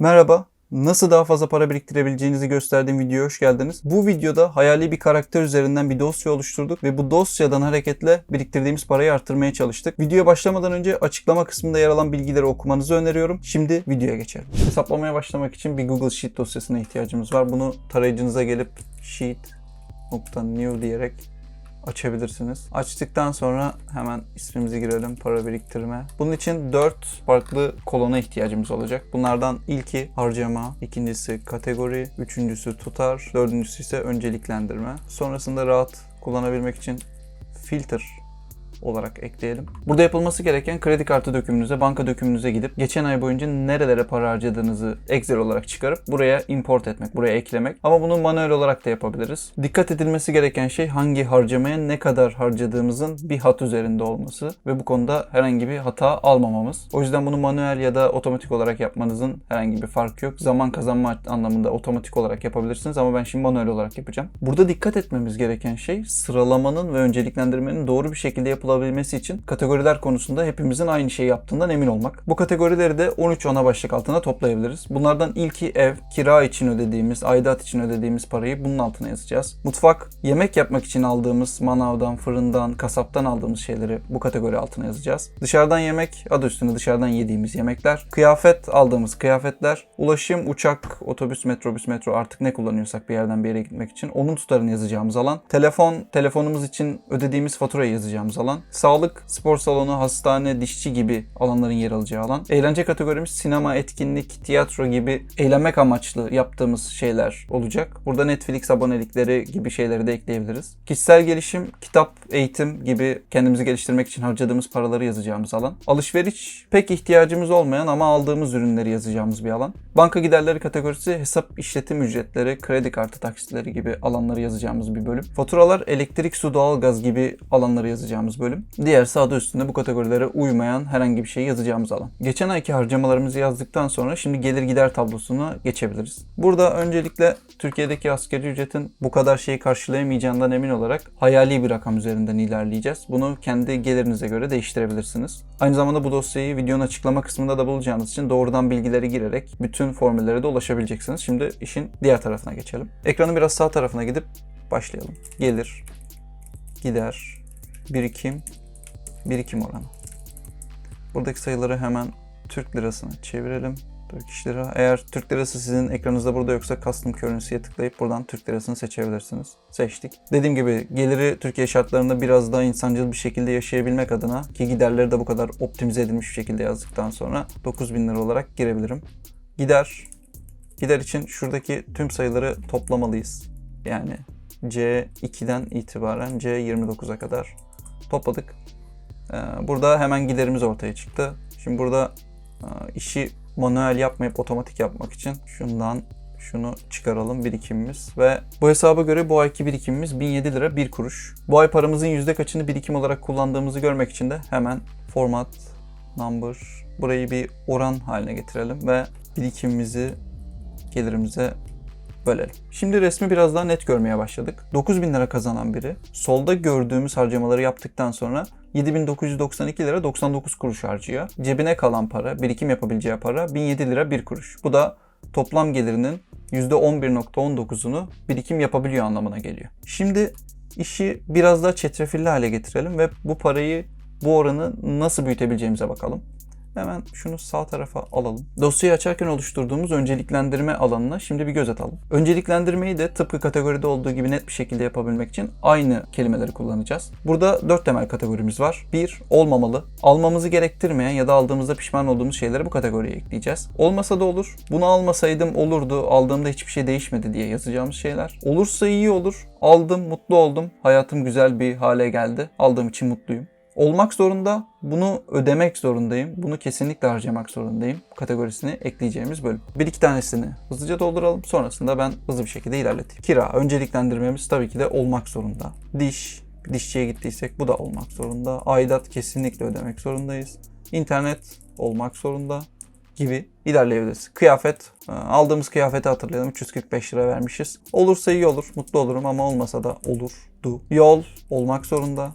Merhaba. Nasıl daha fazla para biriktirebileceğinizi gösterdiğim videoya hoş geldiniz. Bu videoda hayali bir karakter üzerinden bir dosya oluşturduk ve bu dosyadan hareketle biriktirdiğimiz parayı arttırmaya çalıştık. Videoya başlamadan önce açıklama kısmında yer alan bilgileri okumanızı öneriyorum. Şimdi videoya geçelim. Hesaplamaya başlamak için bir Google Sheet dosyasına ihtiyacımız var. Bunu tarayıcınıza gelip sheet.new diyerek açabilirsiniz. Açtıktan sonra hemen ismimizi girelim. Para biriktirme. Bunun için 4 farklı kolona ihtiyacımız olacak. Bunlardan ilki harcama, ikincisi kategori, üçüncüsü tutar, dördüncüsü ise önceliklendirme. Sonrasında rahat kullanabilmek için filter olarak ekleyelim. Burada yapılması gereken kredi kartı dökümünüze, banka dökümünüze gidip geçen ay boyunca nerelere para harcadığınızı Excel olarak çıkarıp buraya import etmek, buraya eklemek. Ama bunu manuel olarak da yapabiliriz. Dikkat edilmesi gereken şey hangi harcamaya ne kadar harcadığımızın bir hat üzerinde olması ve bu konuda herhangi bir hata almamamız. O yüzden bunu manuel ya da otomatik olarak yapmanızın herhangi bir farkı yok. Zaman kazanma anlamında otomatik olarak yapabilirsiniz ama ben şimdi manuel olarak yapacağım. Burada dikkat etmemiz gereken şey sıralamanın ve önceliklendirmenin doğru bir şekilde yapılabilmesi için kategoriler konusunda hepimizin aynı şeyi yaptığından emin olmak. Bu kategorileri de 13 ana başlık altına toplayabiliriz. Bunlardan ilki ev, kira için ödediğimiz, aidat için ödediğimiz parayı bunun altına yazacağız. Mutfak, yemek yapmak için aldığımız manavdan, fırından, kasaptan aldığımız şeyleri bu kategori altına yazacağız. Dışarıdan yemek, adı üstünde dışarıdan yediğimiz yemekler. Kıyafet, aldığımız kıyafetler. Ulaşım, uçak, otobüs, metrobüs, metro artık ne kullanıyorsak bir yerden bir yere gitmek için onun tutarını yazacağımız alan. Telefon, telefonumuz için ödediğimiz faturayı yazacağımız alan. Sağlık, spor salonu, hastane, dişçi gibi alanların yer alacağı alan. Eğlence kategorimiz sinema, etkinlik, tiyatro gibi eğlenmek amaçlı yaptığımız şeyler olacak. Burada Netflix abonelikleri gibi şeyleri de ekleyebiliriz. Kişisel gelişim, kitap, eğitim gibi kendimizi geliştirmek için harcadığımız paraları yazacağımız alan. Alışveriş pek ihtiyacımız olmayan ama aldığımız ürünleri yazacağımız bir alan. Banka giderleri kategorisi hesap işletim ücretleri, kredi kartı taksitleri gibi alanları yazacağımız bir bölüm. Faturalar elektrik, su, doğalgaz gibi alanları yazacağımız bölüm. Diğer adı üstünde bu kategorilere uymayan herhangi bir şey yazacağımız alan. Geçen ayki harcamalarımızı yazdıktan sonra şimdi gelir gider tablosuna geçebiliriz. Burada öncelikle Türkiye'deki asgari ücretin bu kadar şeyi karşılayamayacağından emin olarak hayali bir rakam üzerinden ilerleyeceğiz. Bunu kendi gelirinize göre değiştirebilirsiniz. Aynı zamanda bu dosyayı videonun açıklama kısmında da bulacağınız için doğrudan bilgileri girerek bütün formüllere de ulaşabileceksiniz. Şimdi işin diğer tarafına geçelim. Ekranın biraz sağ tarafına gidip başlayalım. Gelir, gider, birikim, birikim oranı. Buradaki sayıları hemen Türk lirasına çevirelim. Turkish lira. Eğer Türk lirası sizin ekranınızda burada yoksa custom currency'ye tıklayıp buradan Türk lirasını seçebilirsiniz. Seçtik. Dediğim gibi geliri Türkiye şartlarında biraz daha insancıl bir şekilde yaşayabilmek adına ki giderleri de bu kadar optimize edilmiş bir şekilde yazdıktan sonra 9000 lira olarak girebilirim. Gider. Gider için şuradaki tüm sayıları toplamalıyız. Yani C2'den itibaren C29'a kadar topladık. Ee, Burada hemen giderimiz ortaya çıktı. Şimdi burada e, işi manuel yapmayıp otomatik yapmak için şundan şunu çıkaralım birikimimiz ve bu hesaba göre bu ayki birikimimiz 1007 lira 1 kuruş. Bu ay paramızın yüzde kaçını birikim olarak kullandığımızı görmek için de hemen format number burayı bir oran haline getirelim ve birikimimizi gelirimize bölelim. Şimdi resmi biraz daha net görmeye başladık. 9000 lira kazanan biri solda gördüğümüz harcamaları yaptıktan sonra 7992 lira 99 kuruş harcıyor. Cebine kalan para, birikim yapabileceği para 1007 lira 1 kuruş. Bu da toplam gelirinin %11.19'unu birikim yapabiliyor anlamına geliyor. Şimdi işi biraz daha çetrefilli hale getirelim ve bu parayı, bu oranı nasıl büyütebileceğimize bakalım. Hemen şunu sağ tarafa alalım. Dosyayı açarken oluşturduğumuz önceliklendirme alanına şimdi bir göz atalım. Önceliklendirmeyi de tıpkı kategoride olduğu gibi net bir şekilde yapabilmek için aynı kelimeleri kullanacağız. Burada dört temel kategorimiz var. Bir, olmamalı. Almamızı gerektirmeyen ya da aldığımızda pişman olduğumuz şeyleri bu kategoriye ekleyeceğiz. Olmasa da olur. Bunu almasaydım olurdu. Aldığımda hiçbir şey değişmedi diye yazacağımız şeyler. Olursa iyi olur. Aldım, mutlu oldum. Hayatım güzel bir hale geldi. Aldığım için mutluyum olmak zorunda. Bunu ödemek zorundayım. Bunu kesinlikle harcamak zorundayım. Kategorisini ekleyeceğimiz bölüm. Bir iki tanesini hızlıca dolduralım. Sonrasında ben hızlı bir şekilde ilerleteyim. Kira önceliklendirmemiz tabii ki de olmak zorunda. Diş, dişçiye gittiysek bu da olmak zorunda. Aidat kesinlikle ödemek zorundayız. İnternet olmak zorunda gibi ilerleyebiliriz. Kıyafet, e, aldığımız kıyafeti hatırlayalım. 345 lira vermişiz. Olursa iyi olur, mutlu olurum ama olmasa da olurdu. Yol olmak zorunda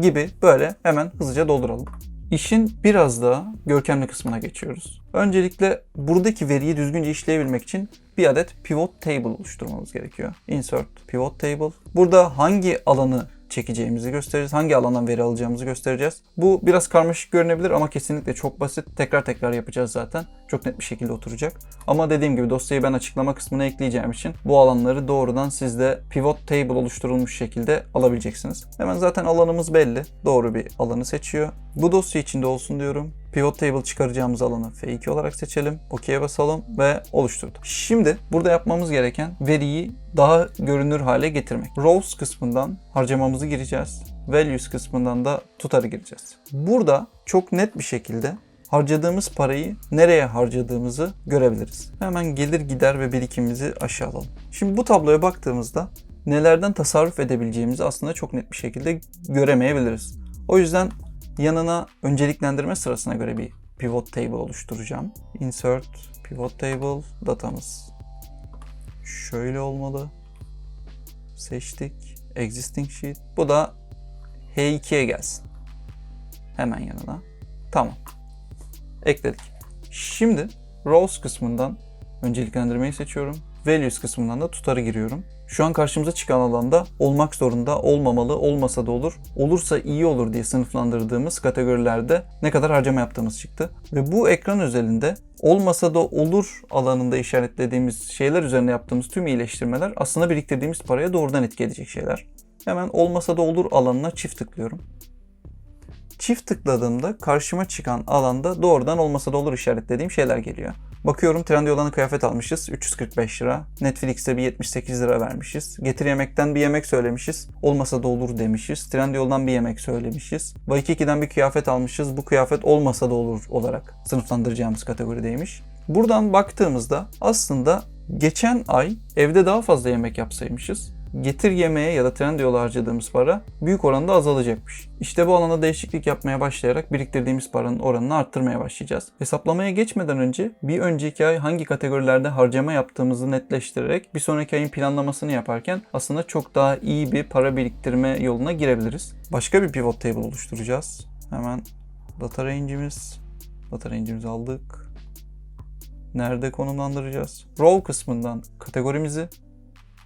gibi böyle hemen hızlıca dolduralım. işin biraz daha görkemli kısmına geçiyoruz. Öncelikle buradaki veriyi düzgünce işleyebilmek için bir adet pivot table oluşturmamız gerekiyor. Insert pivot table. Burada hangi alanı çekeceğimizi göstereceğiz. Hangi alandan veri alacağımızı göstereceğiz. Bu biraz karmaşık görünebilir ama kesinlikle çok basit. Tekrar tekrar yapacağız zaten. Çok net bir şekilde oturacak. Ama dediğim gibi dosyayı ben açıklama kısmına ekleyeceğim için bu alanları doğrudan siz de pivot table oluşturulmuş şekilde alabileceksiniz. Hemen zaten alanımız belli. Doğru bir alanı seçiyor. Bu dosya içinde olsun diyorum. Pivot table çıkaracağımız alanı F2 olarak seçelim. OK'ye basalım ve oluşturduk. Şimdi burada yapmamız gereken veriyi daha görünür hale getirmek. Rows kısmından harcamamızı gireceğiz. Values kısmından da tutarı gireceğiz. Burada çok net bir şekilde harcadığımız parayı nereye harcadığımızı görebiliriz. Hemen gelir gider ve birikimimizi aşağı alalım. Şimdi bu tabloya baktığımızda nelerden tasarruf edebileceğimizi aslında çok net bir şekilde göremeyebiliriz. O yüzden yanına önceliklendirme sırasına göre bir pivot table oluşturacağım. Insert pivot table datamız şöyle olmalı. Seçtik. Existing sheet. Bu da H2'ye gelsin. Hemen yanına. Tamam. Ekledik. Şimdi rows kısmından önceliklendirmeyi seçiyorum. Values kısmından da tutarı giriyorum. Şu an karşımıza çıkan alanda olmak zorunda, olmamalı, olmasa da olur, olursa iyi olur diye sınıflandırdığımız kategorilerde ne kadar harcama yaptığımız çıktı. Ve bu ekran özelinde olmasa da olur alanında işaretlediğimiz şeyler üzerine yaptığımız tüm iyileştirmeler aslında biriktirdiğimiz paraya doğrudan etki edecek şeyler. Hemen olmasa da olur alanına çift tıklıyorum. Çift tıkladığımda karşıma çıkan alanda doğrudan olmasa da olur işaretlediğim şeyler geliyor. Bakıyorum Trendyol'dan kıyafet almışız 345 lira. Netflix'te bir 78 lira vermişiz. Getir yemekten bir yemek söylemişiz. Olmasa da olur demişiz. Trendyol'dan bir yemek söylemişiz. Waikiki'den bir kıyafet almışız. Bu kıyafet olmasa da olur olarak sınıflandıracağımız kategorideymiş. Buradan baktığımızda aslında geçen ay evde daha fazla yemek yapsaymışız getir yemeğe ya da Trendyol'a harcadığımız para büyük oranda azalacakmış. İşte bu alanda değişiklik yapmaya başlayarak biriktirdiğimiz paranın oranını arttırmaya başlayacağız. Hesaplamaya geçmeden önce bir önceki ay hangi kategorilerde harcama yaptığımızı netleştirerek bir sonraki ayın planlamasını yaparken aslında çok daha iyi bir para biriktirme yoluna girebiliriz. Başka bir pivot table oluşturacağız. Hemen data range'imiz. Data range'imizi aldık. Nerede konumlandıracağız? Row kısmından kategorimizi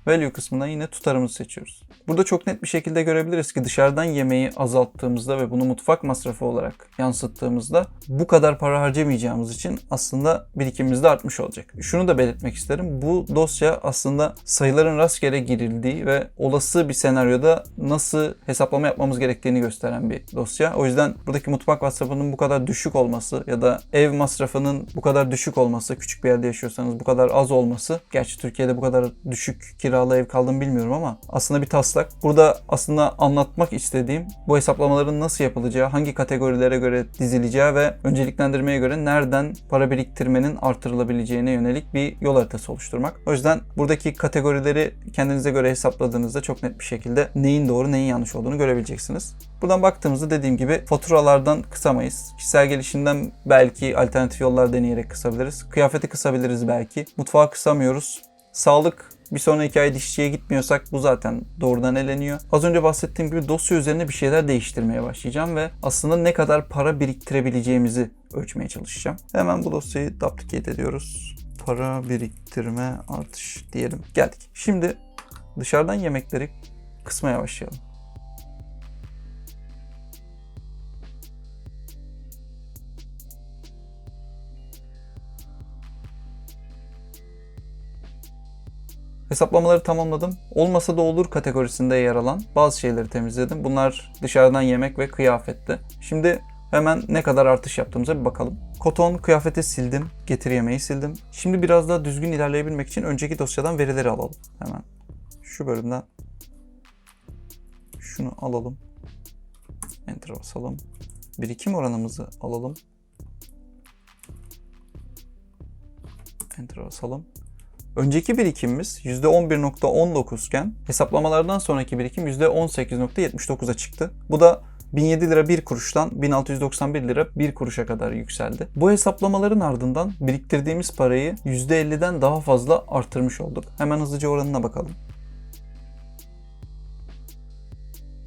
Value kısmından yine tutarımızı seçiyoruz. Burada çok net bir şekilde görebiliriz ki dışarıdan yemeği azalttığımızda ve bunu mutfak masrafı olarak yansıttığımızda bu kadar para harcamayacağımız için aslında birikimimiz de artmış olacak. Şunu da belirtmek isterim. Bu dosya aslında sayıların rastgele girildiği ve olası bir senaryoda nasıl hesaplama yapmamız gerektiğini gösteren bir dosya. O yüzden buradaki mutfak masrafının bu kadar düşük olması ya da ev masrafının bu kadar düşük olması, küçük bir yerde yaşıyorsanız bu kadar az olması, gerçi Türkiye'de bu kadar düşük kiralı ev kaldığını bilmiyorum ama aslında bir taslak. Burada aslında anlatmak istediğim bu hesaplamaların nasıl yapılacağı, hangi kategorilere göre dizileceği ve önceliklendirmeye göre nereden para biriktirmenin artırılabileceğine yönelik bir yol haritası oluşturmak. O yüzden buradaki kategorileri kendinize göre hesapladığınızda çok net bir şekilde neyin doğru neyin yanlış olduğunu görebileceksiniz. Buradan baktığımızda dediğim gibi faturalardan kısamayız. Kişisel gelişimden belki alternatif yollar deneyerek kısabiliriz. Kıyafeti kısabiliriz belki. Mutfağı kısamıyoruz. Sağlık bir sonraki ay dişçiye gitmiyorsak bu zaten doğrudan eleniyor. Az önce bahsettiğim gibi dosya üzerine bir şeyler değiştirmeye başlayacağım ve aslında ne kadar para biriktirebileceğimizi ölçmeye çalışacağım. Hemen bu dosyayı duplicate ediyoruz. Para biriktirme artış diyelim. Geldik. Şimdi dışarıdan yemekleri kısmaya başlayalım. Hesaplamaları tamamladım. Olmasa da olur kategorisinde yer alan bazı şeyleri temizledim. Bunlar dışarıdan yemek ve kıyafetti. Şimdi hemen ne kadar artış yaptığımıza bir bakalım. Koton kıyafeti sildim. Getir yemeği sildim. Şimdi biraz daha düzgün ilerleyebilmek için önceki dosyadan verileri alalım. Hemen şu bölümden şunu alalım. Enter basalım. Birikim oranımızı alalım. Enter basalım. Önceki birikimimiz %11.19 iken hesaplamalardan sonraki birikim %18.79'a çıktı. Bu da 1007 lira 1 kuruştan 1691 lira 1 kuruşa kadar yükseldi. Bu hesaplamaların ardından biriktirdiğimiz parayı %50'den daha fazla artırmış olduk. Hemen hızlıca oranına bakalım.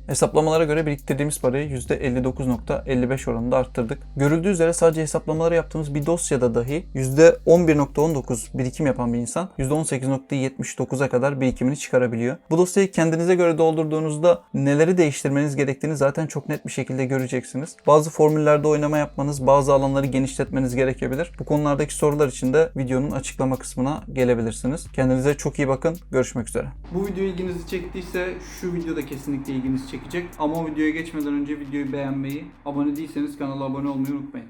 Hesaplamalara göre biriktirdiğimiz parayı %59.55 oranında arttırdık. Görüldüğü üzere sadece hesaplamaları yaptığımız bir dosyada dahi %11.19 birikim yapan bir insan %18.79'a kadar birikimini çıkarabiliyor. Bu dosyayı kendinize göre doldurduğunuzda neleri değiştirmeniz gerektiğini zaten çok net bir şekilde göreceksiniz. Bazı formüllerde oynama yapmanız, bazı alanları genişletmeniz gerekebilir. Bu konulardaki sorular için de videonun açıklama kısmına gelebilirsiniz. Kendinize çok iyi bakın. Görüşmek üzere. Bu video ilginizi çektiyse şu video da kesinlikle ilginizi çekecek. Ama o videoya geçmeden önce videoyu beğenmeyi, abone değilseniz kanala abone olmayı unutmayın.